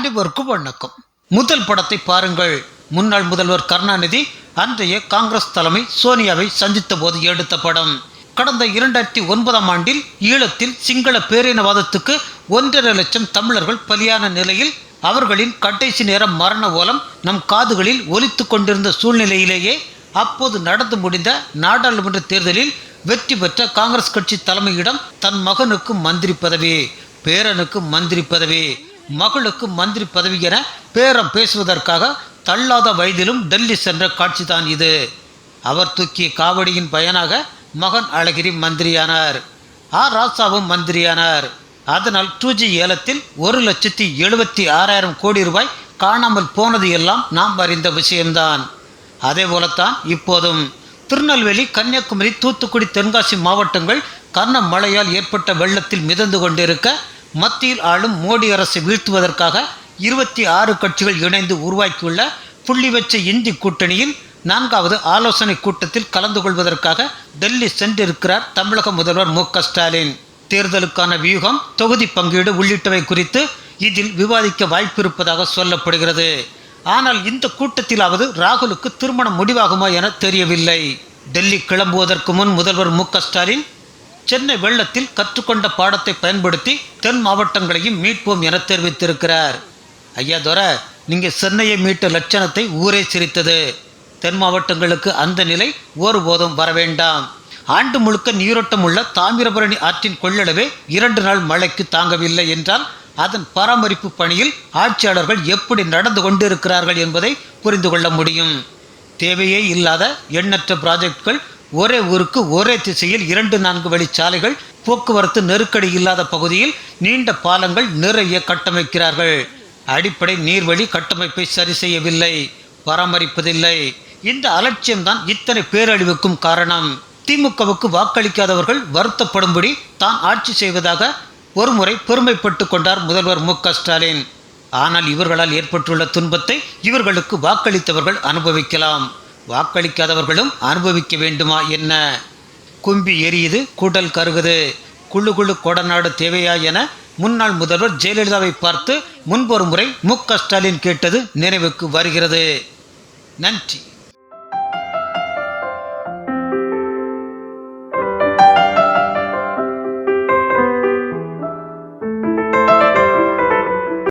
அனைவருக்கும் வணக்கம் முதல் படத்தை பாருங்கள். முன்னாள் முதல்வர் கருணாநிதி அன்றைய காங்கிரஸ் தலைமை சோனியாவை சந்தித்த போது எடுத்த படம். கடந்த இரண்டாயிரத்தி ஒன்பதாம் ஆண்டில் ஈழத்தில் சிங்கள பேரினவாதத்துக்கு ஒன்றரை லட்சம் தமிழர்கள் பலியான நிலையில் அவர்களின் கடைசி நேர மரண ஓலம் நம் காதுகளில் ஒலித்து கொண்டிருந்த சூழ்நிலையிலேயே அப்போது நடந்து முடிந்த நாடாளுமன்ற தேர்தலில் வெற்றி பெற்ற காங்கிரஸ் கட்சி தலைமையிடம் தன் மகனுக்கு மந்திரி பதவி பேரனுக்கு மந்திரி பதவி. மகளுக்கு மந்திரி பதவி என பேரம் பேசுவதற்காக தள்ளாத வயதிலும் டெல்லி சென்ற காட்சிதான் இது. அவர் தூக்கிய காவடியின் பயனாக மகன் அழகிரி மந்திரியானார். ஆர் ராசாவும் மந்திரியானார். அதனால் டூ ஜி ஏலத்தில் ஒரு லட்சத்தி எழுபத்தி ஆறாயிரம் கோடி ரூபாய் காணாமல் போனது எல்லாம் நாம் அறிந்த விஷயம்தான். அதே போலத்தான் இப்போதும். திருநெல்வேலி கன்னியாகுமரி தூத்துக்குடி தென்காசி மாவட்டங்கள் கர்ண மழையால் ஏற்பட்ட வெள்ளத்தில் மிதந்து கொண்டிருக்க மத்தியில் ஆளும் மோடி அரசை வீழ்த்துவதற்காக இருபத்தி ஆறு கட்சிகள் இணைந்து உருவாக்கியுள்ள புள்ளி வச்ச இந்தி கூட்டணியில் நான்காவது ஆலோசனை கூட்டத்தில் கலந்து கொள்வதற்காக டெல்லி சென்றிருக்கிறார் தமிழக முதல்வர் மு க ஸ்டாலின். தேர்தலுக்கான வியூகம் தொகுதி பங்கீடு உள்ளிட்டவை குறித்து இதில் விவாதிக்க வாய்ப்பிருப்பதாக சொல்லப்படுகிறது. ஆனால் இந்த கூட்டத்திலாவது ராகுலுக்கு திருமணம் முடிவாகுமா என தெரியவில்லை. டெல்லி கிளம்புவதற்கு முன் முதல்வர் மு க ஸ்டாலின் சென்னை வெள்ளத்தில் கற்றுக்கொண்ட பாடத்தை பயன்படுத்தி தென் மாவட்டங்களையும் மீட்போம் என தெரிவித்திருக்கிறார். ஐயா துரை நீங்கள் சென்னையை மீட்ட லட்சணத்தை ஊரே சிரித்தது. தென் மாவட்டங்களுக்கு அந்த நிலை ஒருபோதும் வர வேண்டாம். ஆண்டு முழுக்க நீரோட்டம் உள்ள தாமிரபரணி ஆற்றின் கொள்ளளவே இரண்டு நாள் மழைக்கு தாங்கவில்லை என்றால் அதன் பராமரிப்பு பணியில் ஆட்சியாளர்கள் எப்படி நடந்து கொண்டிருக்கிறார்கள் என்பதை புரிந்து கொள்ள முடியும். தேவையே இல்லாத எண்ணற்ற ப்ராஜெக்ட்கள் ஒரே ஊருக்கு ஒரே திசையில் இரண்டு நான்கு வழி சாலைகள் போக்குவரத்து நெருக்கடி இல்லாத பகுதியில் நீண்ட பாலங்கள் நிறைய கட்டமைக்கிறார்கள். அடிப்படை நீர்வழி கட்டமைப்பை சரி செய்யவில்லை. பராமரிப்பதில்லை. இந்த அலட்சியம்தான் இத்தனை பேரழிவுக்கும் காரணம். திமுகவுக்கு வாக்களிக்காதவர்கள் வருத்தப்படும்படி தான் ஆட்சி செய்வதாக ஒருமுறை பெருமைப்பட்டு கொண்டார் முதல்வர் மு ஸ்டாலின். ஆனால் இவர்களால் ஏற்பட்டுள்ள துன்பத்தை இவர்களுக்கு வாக்களித்தவர்கள் அனுபவிக்கலாம். வாக்களிக்காதவர்களும் அனுபவிக்க வேண்டுமா என்ன? கும்பி எரியுது கூடல் கருகுது. குழு குழு கொடநாடு தேவையா என முன்னாள் முதல்வர் ஜெயலலிதாவை பார்த்து முன்பொரு முறை மு க ஸ்டாலின் கேட்டது நினைவுக்கு வருகிறது. நன்றி.